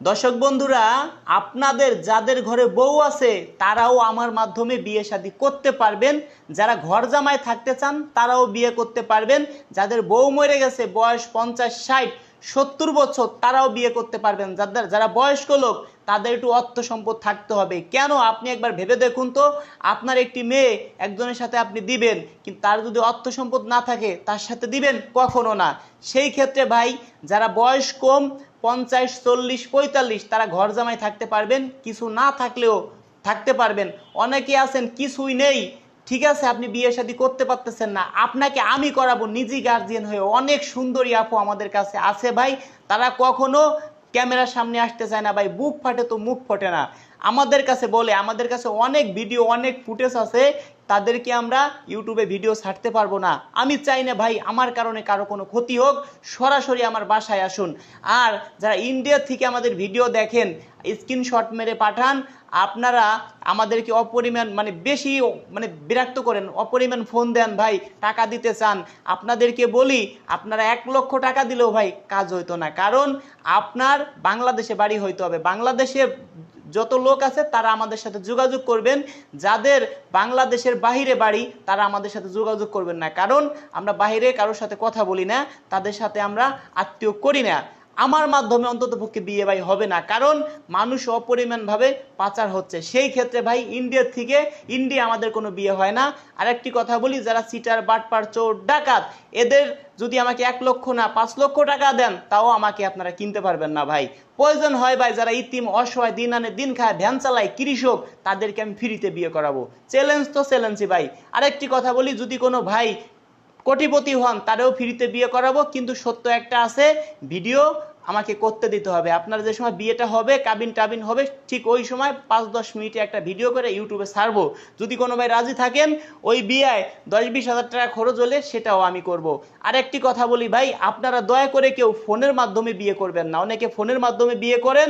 দর্শক বন্ধুরা, আপনাদের যাদের ঘরে বউ আছে, তারাও আমার মাধ্যমে বিয়ে শাদী করতে পারবেন। যারা ঘর জামায় থাকতে চান, তারাও বিয়ে করতে পারবেন। যাদের বউ মরে গেছে, বয়স পঞ্চাশ, ষাট, সত্তর বছর, তারাও বিয়ে করতে পারবেন। যাদের, যারা বয়স্ক লোক, তাদের একটু অর্থ সম্পদ থাকতে হবে। কেন? আপনি একবার ভেবে দেখুন তো, আপনার একটি মেয়ে একজনের সাথে আপনি দিবেন, কিন্তু তার যদি অর্থ সম্পদ না থাকে, তার সাথে দিবেন কখনো না। সেই ক্ষেত্রে ভাই, যারা বয়স কম পঞ্চাশ, চল্লিশ, পঁয়তাল্লিশ, তারা ঘর জামাই থাকতে পারবেন, কিছু না থাকলেও থাকতে পারবেন। অনেকে আছেন, কিছুই নেই, ঠিক আছে, আপনি বিয়ে শাদী করতে পারতেছেন না। আপনাকে আমি করাবো, নিজেই গার্জিয়ান হয়ে। অনেক সুন্দরী আপু আমাদের কাছে আছে ভাই। তারা কখনো ক্যামেরার সামনে আসতে চায় না ভাই, বুক ফাটে তো মুখ ফোটে না। আমাদের কাছে বলে, আমাদের কাছে অনেক ভিডিও অনেক ফুটেজ আছে, তাদেরকে আমরা ইউটিউবে ভিডিও ছাড়তে পারব না। আমি চাই না ভাই, আমার কারণে কারও কোনো ক্ষতি হোক, সরাসরি আমার বাসায় আসুন। আর যারা ইন্ডিয়া থেকে আমাদের ভিডিও দেখেন স্ক্রিনশট মেরে পাঠান, আপনারা আমাদেরকে অপরিমাণ মানে বেশি মানে বিরক্ত করেন, অপরিমাণ ফোন দেন ভাই, টাকা দিতে চান। আপনাদেরকে বলি, আপনারা এক লক্ষ টাকা দিলেও ভাই কাজ হইতো না। কারণ আপনার বাংলাদেশে বাড়ি হইতে হবে। বাংলাদেশে যত লোক আছে তারা আমাদের সাথে যোগাযোগ করবেন। যাদের বাংলাদেশের বাহিরে বাড়ি, তারা আমাদের সাথে যোগাযোগ করবেন না। কারণ আমরা বাহিরে কারোর সাথে কথা বলি না, তাদের সাথে আমরা আত্মীয় করি না। আমার মাধ্যমে অন্তত পক্ষে বিয়ে ভাই হবে না। কারণ মানুষ অপরিমাণভাবে পাচার হচ্ছে। সেই ক্ষেত্রে ভাই ইন্ডিয়ার থেকে ইন্ডিয়া আমাদের কোনো বিয়ে হয় না। আরেকটি কথা বলি, যারা সিটার, বাটপার, চোর, ডাকাত, এদের যদি আমাকে এক লক্ষ না, পাঁচ লক্ষ টাকা দেন, তাও আমাকে আপনারা কিনতে পারবেন না ভাই। প্রয়োজন হয় ভাই যারা ইতিম, অসহায়, দিন আনে, দিন খায়, ভ্যান চালায়, কৃষক, তাদেরকে আমি ফ্রিতে বিয়ে করাবো। চ্যালেঞ্জ তো চ্যালেঞ্জই ভাই। আরেকটি কথা বলি, যদি কোনো ভাই কোটিপতি হন, তারেও ফ্রিতে বিয়ে করাবো, কিন্তু সত্য একটা আছে, ভিডিও আমাকে করতে দিতে হবে। আপনার যে সময় বিয়েটা হবে, কাবিন টাবিন হবে, ঠিক ওই সময় পাঁচ দশ মিনিটে একটা ভিডিও করে ইউটিউবে ছাড়বো। যদি কোনো ভাই রাজি থাকেন, ওই বিয়ায় দশ বিশ হাজার টাকা খরচ হলে সেটাও আমি করব। আর একটি কথা বলি ভাই, আপনারা দয়া করে কেউ ফোনের মাধ্যমে বিয়ে করবেন না। অনেকে ফোনের মাধ্যমে বিয়ে করেন,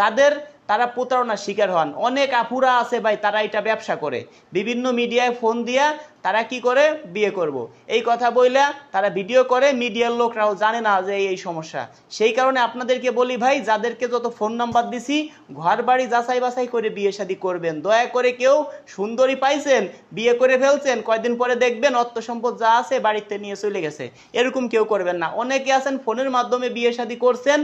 তাদের, তারা প্রতারণার শিকার হন। অনেক আপুরা আছে ভাই, তারা এটা ব্যবসা করে। বিভিন্ন মিডিয়ায় ফোন দিয়া তারা কি করে? বিয়ে করব। এই কথা বইলা তারা ভিডিও করে, মিডিয়ার লোকরাও জানে না যে এই সমস্যা। সেই কারণে আপনাদেরকে বলি ভাই, যাদেরকে যত ফোন নাম্বার দিছি ঘর বাড়ি যাচাই বাছাই করে বিয়ে শাদী করবেন। দয়া করে কেউ সুন্দরী পাইছেন, বিয়ে করে ফেলছেন, কয়দিন পরে দেখবেন অর্থ সম্পদ যা আছে বাড়িতে নিয়ে চলে গেছে। এরকম কেউ করবেন না। অনেকে আছেন, ফোনের মাধ্যমে বিয়ে শাদী করছেন,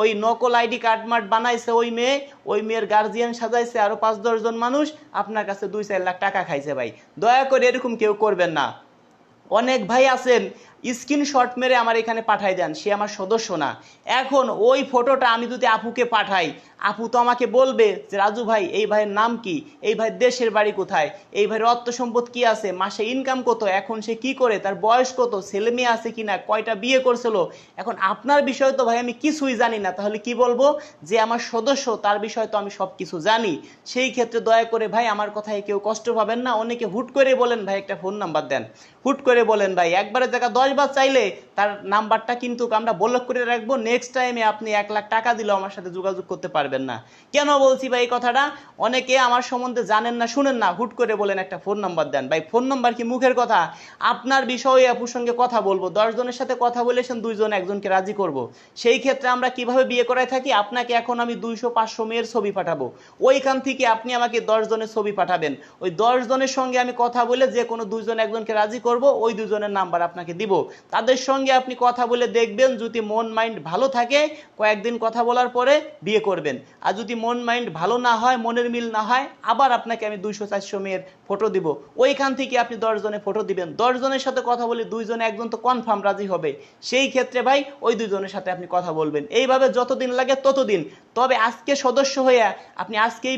ওই নকল আইডি কার্ড মার্ট বানাইছে ওই মেয়ে, ওই মেয়ের গার্জিয়ান সাজাইছে আরও পাঁচ দশজন মানুষ, আপনার কাছে দুই চার লাখ টাকা খাইছে ভাই। দয়া করে এরকম কেউ করবেন না। অনেক ভাই আছেন স্ক্রিনশট মেরে আমার এখানে পাঠাই দেন, সে আমার সদস্য না। এখন ওই ফটোটা আমি যদি আপুকে পাঠাই, আপু তো আমাকে বলবে যে, রাজু ভাই, এই ভাইয়ের নাম কি? এই ভাই দেশের বাড়ি কোথায়? এই ভাইয়ের অর্থ সম্পদ কি আছে? মাসে ইনকাম কত? এখন সে কি করে? তার বয়স কত? ছেলে মেয়ে আছে কি না কয়টা বিয়ে করছিল? এখন আপনার বিষয় তো ভাই আমি কিছুই জানি না। তাহলে কি বলব? যে আমার সদস্য, তার বিষয় তো আমি সব কিছু জানি। সেই ক্ষেত্রে দয়া করে ভাই, আমার কথায় কেউ কষ্ট পাবেন না। অনেকে হুট করে বলেন, ভাই, একটা ফোন নাম্বার দেন। হুট করে বলেন, ভাই, একবারের জায়গা দশ বার চাইলে তার নাম্বারটা কিন্তু আমরা ব্লক করে রাখব। নেক্সট টাইমে আপনি এক লাখ টাকা দিলেও আমার সাথে যোগাযোগ করতে পারবেন না। কেন বলছি ভাই এই কথাটা? অনেকে আমার সম্বন্ধে জানেন না, শুনেন না, হুট করে বলেন একটা ফোন নাম্বার দেন। ভাই ফোন নাম্বার কি মুখের কথা? আপনার বিষয়ে আপুর সঙ্গে কথা বলব। দশ জনের সাথে কথা বলেছেন দুইজন একজনকে রাজি করব। সেই ক্ষেত্রে আমরা কীভাবে বিয়ে করায় থাকি? আপনাকে এখন আমি দুইশো পাঁচশো মেয়ের ছবি পাঠাবো। ওইখান থেকে আপনি আমাকে দশ জনের ছবি পাঠাবেন। ওই দশ জনের সঙ্গে আমি কথা বলে যে কোনো দুইজন একজনকে রাজি করব, ওই দুজনের নাম্বার আপনাকে দিব। তাদের সঙ্গে আপনি কথা বলে দেখবেন, যদি মন মাইন্ড ভালো থাকে, কয়েকদিন কথা বলার পরে বিয়ে করবেন। আর যদি মন মাইন্ড ভালো না হয়, মনের মিল না হয়, আবার আপনাকে আমি দুইশো, চারশো মেয়ের ফটো দিব। ওইখান থেকে আপনি দশ জনের ফটো দিবেন। দশ জনের সাথে কথা বলে দুইজনে, একজন তো কনফার্ম রাজি হবে। সেই ক্ষেত্রে ভাই, ওই দুজনের সাথে আপনি কথা বলবেন। এইভাবে যতদিন লাগে ততদিন তবে আজকে সদস্য হয়ে আপনি আজকেই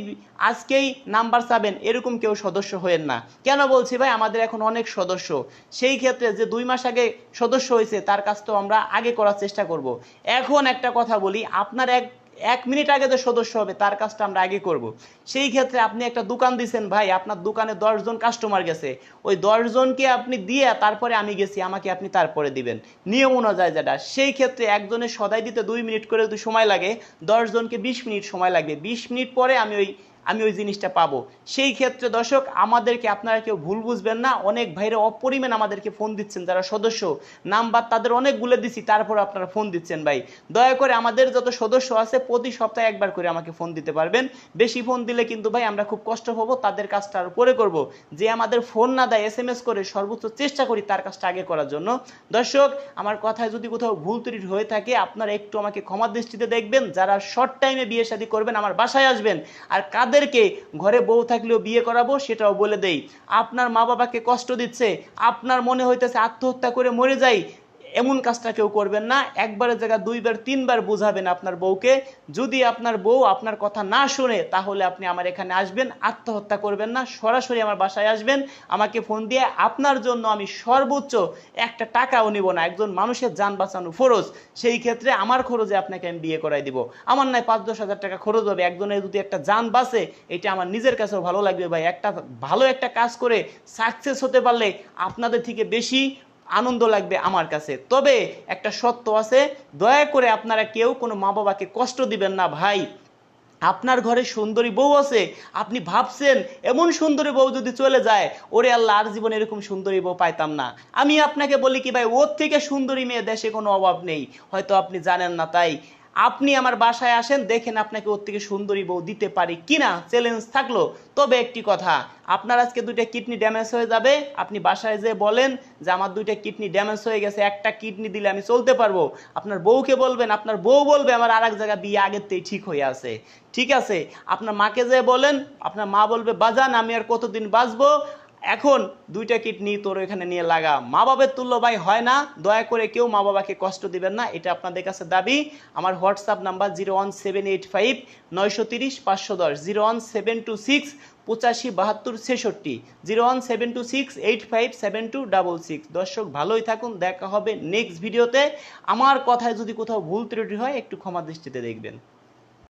আজকেই নাম্বার চাবেন এরকম কেউ সদস্য হয়েন না। কেন বলছি ভাই? আমাদের এখন অনেক সদস্য। সেই ক্ষেত্রে যে দুই মাস আগে সদস্য হয়েছে, তার কাজ তো আমরা আগে করার চেষ্টা করব। এখন একটা কথা বলি, আপনার এক এক মিনিট আগে যে সদস্য হবে, তার কাজটা আমরা আগে করব। সেই ক্ষেত্রে আপনি একটা দোকান দিছেন, ভাই, আপনার দোকানে দশজন কাস্টমার গেছে। ওই দশজনকে আপনি দিয়ে তারপরে আমি গেছি, আমাকে আপনি তারপরে দিবেন। নিয়ম অনুযায়ী যেটা। সেই ক্ষেত্রে একজনের সদাই দিতে দুই মিনিট করে যদি সময় লাগে, দশজনকে বিশ মিনিট সময় লাগবে। বিশ মিনিট পরে আমি ওই আমি ওই জিনিসটা পাবো। সেই ক্ষেত্রে দর্শক, আমাদেরকে আপনারা কেউ ভুল বুঝবেন না। অনেক ভাইরা অপরিমাণ আমাদেরকে ফোন দিচ্ছেন, যারা সদস্য। নাম্বার তাদের অনেক বলে দিছি, তারপর আপনারা ফোন দিচ্ছেন ভাই। দয়া করে আমাদের যত সদস্য আছে, প্রতি সপ্তাহে একবার করে আমাকে ফোন দিতে পারবেন। বেশি ফোন দিলে কিন্তু ভাই আমরা খুব কষ্ট পাবো তাদের কাজটা আর পরে করব। যে আমাদের ফোন না দেয় এস এম এস করে সর্বোচ্চ চেষ্টা করি তার কাজটা আগে করার জন্য। দর্শক, আমার কথায় যদি কোথাও ভুল ত্রুটি হয়ে থাকে, আপনারা একটু আমাকে ক্ষমা দৃষ্টিতে দেখবেন। যারা শর্ট টাইমে বিয়ে শাদী করবেন, আমার বাসায় আসবেন। আর কাদেরকে ঘরে বউ থাকলেও বিয়ে করাবো সেটাও বলে দেই। আপনার মা বাবাকে কষ্ট দিচ্ছে, আপনার মনে হইতেছে আত্মহত্যা করে মরে যাই এমন কাজটা কেউ করবেন না। একবারের জায়গায় দুইবার, তিনবার বুঝাবেন আপনার বউকে। যদি আপনার বউ আপনার কথা না শুনে, তাহলে আপনি আমার এখানে আসবেন, আত্মহত্যা করবেন না। সরাসরি আমার বাসায় আসবেন। আমাকে ফোন দিয়ে আপনার জন্য আমি সর্বোচ্চ একটা টাকাও নিব না। একজন মানুষের যান বাঁচানো ফরজ। সেই ক্ষেত্রে আমার খরচে আপনাকে আমি বিয়ে করাই দিব। আমার নয় পাঁচ, দশ হাজার টাকা খরচ হবে। একজনের যদি একটা যান বাঁচে, এটা আমার নিজের কাছেও ভালো লাগবে ভাই। একটা ভালো একটা কাজ করে সাকসেস হতে পারলে আপনাদের থেকে বেশি আনন্দ লাগবে আমার কাছে। তবে একটা সত্য আছে, দয়া করে আপনারা কেউ কোনো মা বাবাকে কষ্ট দিবেন না ভাই। আপনার ঘরে সুন্দরী বউ আছে, আপনি ভাবছেন এমন সুন্দরী বউ যদি চলে যায়, ওরে আল্লাহ, আর জীবনে এরকম সুন্দরী বউ পাইতাম না। আমি আপনাকে বলি কি ভাই, ওর থেকে সুন্দরী মেয়ে দেশে কোনো অভাব নেই। হয়তো আপনি জানেন না তাই। আপনি আমার বাসায় আসেন, দেখেন আপনাকে ওর থেকে সুন্দরী বউ দিতে পারি কিনা। চ্যালেঞ্জ থাকল। তবে একটি কথা, আপনার আজকে দুইটা কিডনি ড্যামেজ হয়ে যাবে। আপনি বাসায় যে বলেন যে, আমার দুইটা কিডনি ড্যামেজ হয়ে গেছে, একটা কিডনি দিলে আমি চলতে পারব। আপনার বউকে বলবেন, আপনার বউ বলবে, আমার আর এক জায়গায় বিয়ে আগের থেকেই ঠিক হয়ে আছে। ঠিক আছে, আপনার মাকে যে বলেন, আপনার মা বলবে, বাজান, আমি আর কতদিন বাঁচবো? এখন দুইটা কিডনি তোর এখানে নিয়ে লাগা। মা বাবার তুল্য ভাই হয় না, দয়া করে কেউ মা বাবাকে কষ্ট দিবেন না, এটা আপনাদের কাছে দাবি। আমার WhatsApp number zero one seven eight five নয়শো তিরিশ পাঁচশো দশ, zero one seven two six পঁচাশি বাহাত্তর ছেষট্টি, zero one seven two six eight five seven two double six. দর্শক, ভালোই থাকুন, দেখা হবে নেক্সট ভিডিওতে। আমার কথায় যদি কোথাও ভুল ত্রুটি হয়, একটু ক্ষমা দৃষ্টিতে দেখবেন।